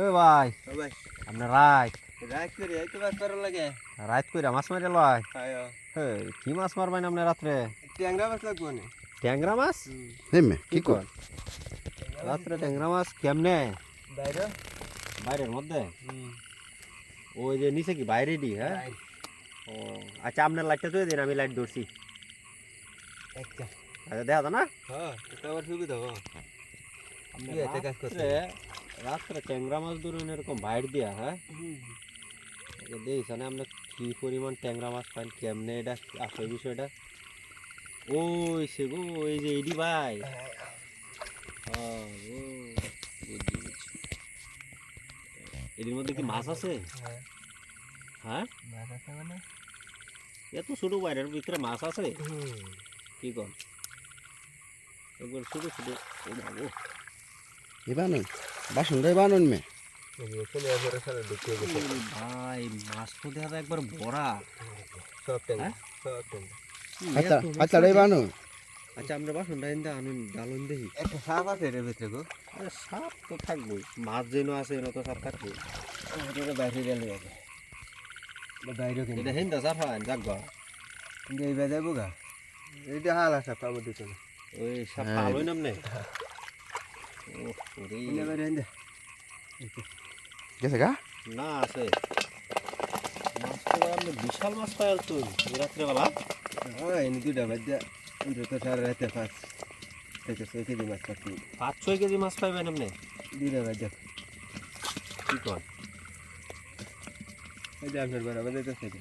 ও ভাই। ভাই। আপনার রাত রাত করে এই তো মাছ লাগে। রাত কইরা মাছ মারি লয়। হে কি মাছ মারবেন আপনি রাত্রে? ট্যাংরা মাছ লাগবো না। ট্যাংরা মাছ? হেমে। কি কর? রাত্রে ট্যাংরা মাছ কেমনে? বাইরে। বাইরের মধ্যে? ওই যে নিচে কি বাইরে দি হ্যাঁ? ও আচ্ছা আপনার লাইটটা তুই দিন আমি লাইট ধরছি। আচ্ছা। দেখা তো না? হ্যাঁ সুবিধা হো আপনি কাজ করতে রাত্রে রাত্রে ট্যাংরা মাছ ধরুন এরকম বাইর দিয়া হ্যাঁ? দেখিস না আমরা কি পরিমাণ ট্যাংরা মাছ পাই কেমনে এটা আসলে বিষয়টা? ওই সে গো এই যে এডি ভাই। ও, ও, বুঝছি, বুঝছি। এটির মধ্যে কি মাছ আছে? হ্যাঁ। হ্যাঁ? মাছ আছে মানে? এত ছোট বাইরের ভিতরে মাছ আছে? কি কর? একবার ছোট ছোট ও বাবু, এবানুন বাসন রে বানুন মে। ভাই মাছ তো দেখা যায় একবার বড়া সব হ্যাঁ? সব ট্যাংরা আচ্ছা আচ্ছা রে আছে? বানুন। আচ্ছা আমরা বাসনটা এনে আনুন ডালুন দেখি। একটা সাপ আছে এর ভিতরে গো। সাপ তো থাকবোই। মাছ যেন আছে এনে তো সাপ থাকবে এটা বাইরে গেলে যাবে বাইরে এটা কিনে। হিন্দা সাপ হয় জাগবা কিন্তু এই বেজায় বুগা এইটা হালা সাপ আমার দিতে ওই সাপ হ্যাঁ। ভালোই নামনে ও ওরে এনে বাইরে এনে গেছে গা না আছে বিশাল মাছ পাই তো রাত্রেবেলা হ্যাঁ এনে দুটা বাজা অন্তত সারা রাতে পাঁচ থেকে ছয় কেজি মাছ পাচ্ছি পাঁচ ছয় কেজি মাছ পাইবেন আপনি দুটা বাজা কি কর এই যে আপনার বরাবর যেতে থেকে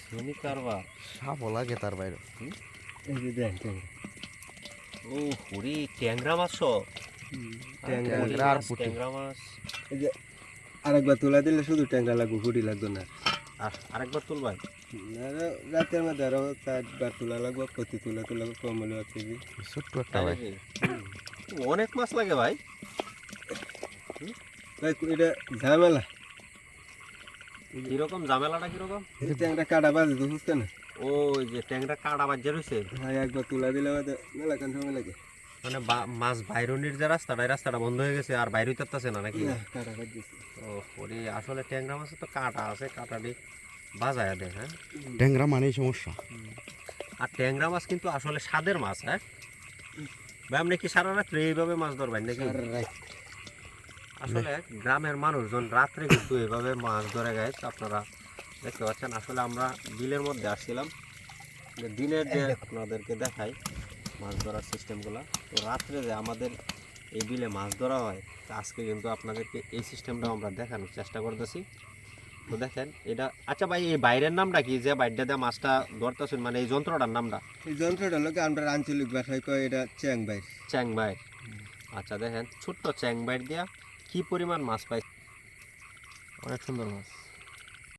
শুনি কারবার সাপ লাগে তার বাইরে এই যে দেন ও হরি ট্যাংরা মাছ সব ট্যাংরা ট্যাংরা আর পুঁটি। মাছ। এই যে আরেকবার তুলা দিলে শুধু ট্যাংরা লাগবে ফুটি লাগবে না। আরেকবার তুলবাই রাতের মধ্যে আরও চারবার তোলা লাগবে প্রতি তুলা তুলা কম হলে কেজি ছোট্ট একটা ভাই। অনেক মাছ লাগে ভাই। ভাই এটা ঝামেলা। কীরকম ঝামেলাটা কীরকম? ট্যাংরা কাটা বাজে তো বুঝতে না। ওই যে ট্যাংরা কাটা বাজ্যে রয়েছে ভাই একবার তুলা দিলে আমাদের মেলা কান সময় লাগে। মানে মাছ বাইরনির যে রাস্তাটা এই রাস্তাটা বন্ধ হয়ে গেছে আর বাইরে উঠতেছে না নাকি? না, কাটা বাজছে ও ওরে আসলে ট্যাংরা মাছে তো কাটা আছে কাটাটি বাজায় দেয় হ্যাঁ? ট্যাংরা মানেই সমস্যা। আর ট্যাংরা মাছ কিন্তু আসলে স্বাদের মাছ হ্যাঁ? ভাই আপনি কি সারা রাত্রে এইভাবে মাছ ধরবেন নাকি? আসলে গ্রামের মানুষজন রাত্রে কিন্তু এভাবে মাছ ধরে গায়ে আপনারা দেখতে পাচ্ছেন আসলে আমরা বিলের মধ্যে আসছিলাম। যে দিনের যে আপনাদেরকে দেখাই মাছ ধরার সিস্টেমগুলো তো রাত্রে যে আমাদের এই বিলে মাছ ধরা হয় তো আজকে কিন্তু আপনাদেরকে এই সিস্টেমটাও আমরা দেখানোর চেষ্টা করতেছি। তো দেখেন এটা আচ্ছা ভাই এই বাইরের নামটা কি? যে বাইরটা দিয়ে মাছটা ধরতেছেন মানে এই যন্ত্রটার নামটা? এই যন্ত্রটা লোকে আমরা আঞ্চলিক ভাষায় কয় এটা চ্যাং বাইর। চ্যাং বাইর। আচ্ছা দেখেন ছোট্ট চ্যাং বাইর দিয়া কি পরিমাণ মাছ পাই অনেক সুন্দর মাছ।